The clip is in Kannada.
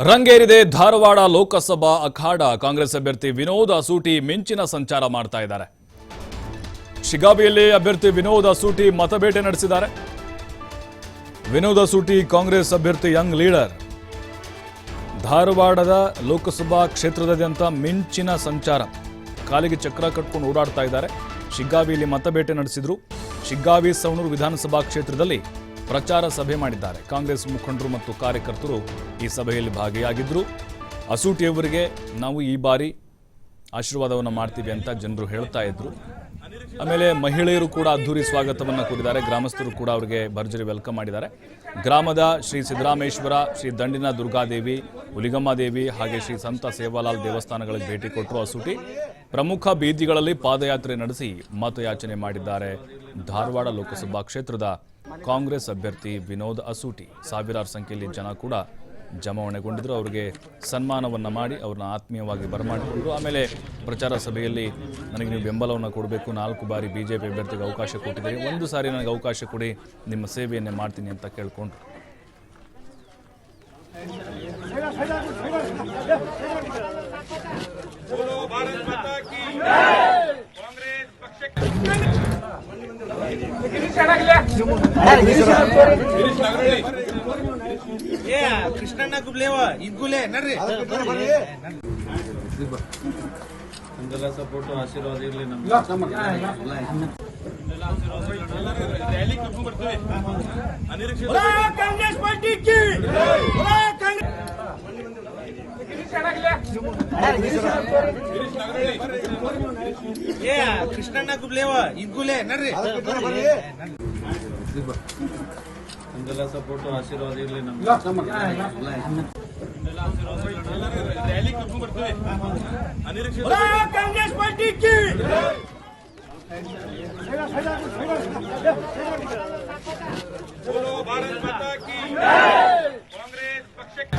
ರಂಗೇರಿದೆ ಧಾರವಾಡ ಲೋಕಸಭಾ ಅಖಾಡ. ಕಾಂಗ್ರೆಸ್ ಅಭ್ಯರ್ಥಿ ವಿನೋದ್ ಅಸೂಟಿ ಮಿಂಚಿನ ಸಂಚಾರ ಮಾಡ್ತಾ ಇದ್ದಾರೆ. ಶಿಗಾಬಿಯಲ್ಲಿ ಅಭ್ಯರ್ಥಿ ವಿನೋದ್ ಅಸೂಟಿ ಮತಬೇಟೆ ನಡೆಸಿದ್ದಾರೆ. ವಿನೋದ್ ಅಸೂಟಿ ಕಾಂಗ್ರೆಸ್ ಅಭ್ಯರ್ಥಿ ಯಂಗ್ ಲೀಡರ್. ಧಾರವಾಡದ ಲೋಕಸಭಾ ಕ್ಷೇತ್ರದಾದ್ಯಂತ ಮಿಂಚಿನ ಸಂಚಾರ. ಕಾಲಿಗೆ ಚಕ್ರ ಕಟ್ಕೊಂಡು ಓಡಾಡ್ತಾ ಇದ್ದಾರೆ. ಶಿಗ್ಗಾವಿಯಲ್ಲಿ ಮತಬೇಟೆ ನಡೆಸಿದ್ರು. ಶಿಗ್ಗಾವಿ ಸವಣೂರು ವಿಧಾನಸಭಾ ಕ್ಷೇತ್ರದಲ್ಲಿ ಪ್ರಚಾರ ಸಭೆ ಮಾಡಿದ್ದಾರೆ. ಕಾಂಗ್ರೆಸ್ ಮುಖಂಡರು ಮತ್ತು ಕಾರ್ಯಕರ್ತರು ಈ ಸಭೆಯಲ್ಲಿ ಭಾಗಿಯಾಗಿದ್ದರು ಅಸೂಟಿಯವರಿಗೆ ನಾವು ಈ ಬಾರಿ ಆಶೀರ್ವಾದವನ್ನು ಮಾಡ್ತೀವಿ ಅಂತ ಜನರು ಹೇಳ್ತಾ ಇದ್ರು. ಆಮೇಲೆ ಮಹಿಳೆಯರು ಕೂಡ ಅದ್ಧೂರಿ ಸ್ವಾಗತವನ್ನು ಕೋರಿದ್ದಾರೆ ಗ್ರಾಮಸ್ಥರು ಕೂಡ ಅವರಿಗೆ ಭರ್ಜರಿ ವೆಲ್ಕಮ್ ಮಾಡಿದ್ದಾರೆ. ಗ್ರಾಮದ ಶ್ರೀ ಸಿದ್ದರಾಮೇಶ್ವರ, ಶ್ರೀ ದಂಡಿನ ದುರ್ಗಾದೇವಿ, ಹುಲಿಗಮ್ಮ ದೇವಿ ಹಾಗೆ ಶ್ರೀ ಸಂತ ಸೇವಾಲಾಲ್ ದೇವಸ್ಥಾನಗಳಿಗೆ ಭೇಟಿ ಕೊಟ್ಟರು ಅಸೂಟಿ. ಪ್ರಮುಖ ಬೀದಿಗಳಲ್ಲಿ ಪಾದಯಾತ್ರೆ ನಡೆಸಿ ಮತಯಾಚನೆ ಮಾಡಿದ್ದಾರೆ. ಧಾರವಾಡ ಲೋಕಸಭಾ ಕ್ಷೇತ್ರದ ಕಾಂಗ್ರೆಸ್ ಅಭ್ಯರ್ಥಿ ವಿನೋದ್ ಅಸೂಟಿ. ಸಾವಿರಾರು ಸಂಖ್ಯೆಯಲ್ಲಿ ಜನ ಕೂಡ ಜಮಾವಣೆಗೊಂಡಿದ್ರು. ಅವರಿಗೆ ಸನ್ಮಾನವನ್ನು ಮಾಡಿ ಅವ್ರನ್ನ ಆತ್ಮೀಯವಾಗಿ ಬರಮಾಡಿಕೊಂಡರು ಆಮೇಲೆ ಪ್ರಚಾರ ಸಭೆಯಲ್ಲಿ ನನಗೆ ನೀವು ಬೆಂಬಲವನ್ನು ಕೊಡಬೇಕು. ನಾಲ್ಕು ಬಾರಿ ಬಿ ಜೆ ಪಿ ಅಭ್ಯರ್ಥಿಗೆ ಅವಕಾಶ ಕೊಟ್ಟಿದ್ದೀರಿ. ಒಂದು ಸಾರಿ ನನಗೆ ಅವಕಾಶ ಕೊಡಿ, ನಿಮ್ಮ ಸೇವೆಯನ್ನೇ ಮಾಡ್ತೀನಿ ಅಂತ ಕೇಳ್ಕೊಂಡ್ರು. ಏ ಕೃಷ್ಣಣ್ಣ ಗುಬ್ಲೇವ ಇದ್ಗುಲೆ ನಡ್ರಿ. ನಮ್ದೆಲ್ಲ ಸಪೋರ್ಟ್ ಆಶೀರ್ವಾದ ಇರಲಿ ನಮ್ಗೆ. ಕಾಂಗ್ರೆಸ್ ಪಾರ್ಟಿ ಏ ಕೃಷ್ಣಣ್ಣ ಗುಬ್ಲೇವ ಇದ್ಗುಲೆ ನಡ್ರಿ. ನಿಮ್ದೆಲ್ಲ ಸಪೋರ್ಟು ಆಶೀರ್ವಾದ ಇರಲಿ ನಮ್ಗೆ. ಕಾಂಗ್ರೆಸ್ ಪಾರ್ಟಿ ಕಾಂಗ್ರೆಸ್ ಪಕ್ಷಕ್ಕೆ